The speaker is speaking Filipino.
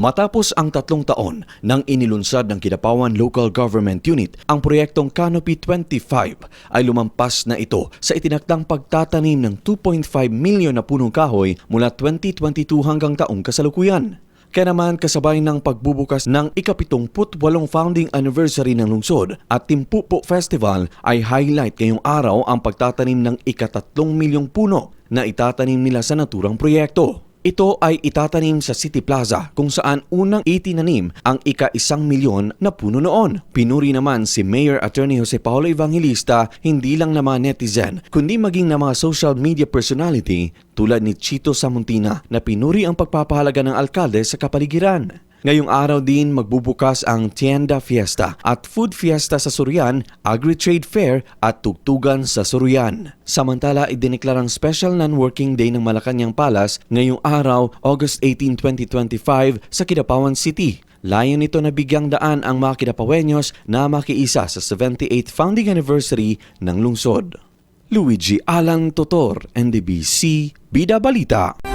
Matapos ang tatlong taon nang inilunsad ng Kidapawan Local Government Unit ang proyektong Canopy 25 ay lumampas na ito sa itinakdang pagtatanim ng 2.5 milyon na punong kahoy mula 2022 hanggang taong kasalukuyan. Kaya naman kasabay ng pagbubukas ng ikapitumput-walong founding anniversary ng lungsod at Timpupo Festival ay highlight ngayong araw ang pagtatanim ng ikatatlong milyong puno na itatanim nila sa naturang proyekto. Ito ay itatanim sa City Plaza kung saan unang itinanim ang ika-isang milyon na puno noon. Pinuri naman si Mayor Attorney Jose Paulo Evangelista hindi lang na mga netizen kundi maging na mga social media personality tulad ni Chito Samuntina na pinuri ang pagpapahalaga ng alkalde sa kapaligiran. Ngayong araw din magbubukas ang Tienda Fiesta at Food Fiesta sa Surian, Agri-Trade Fair at Tugtugan sa Surian. Samantala, idineklarang Special Non-Working Day ng Malacanang Palace ngayong araw, August 18, 2025 sa Kidapawan City. Layon nito na bigyang daan ang mga Kidapawenyos na makiisa sa 78th founding anniversary ng lungsod. Luigi Alan Totor, NDBC, Bida Balita.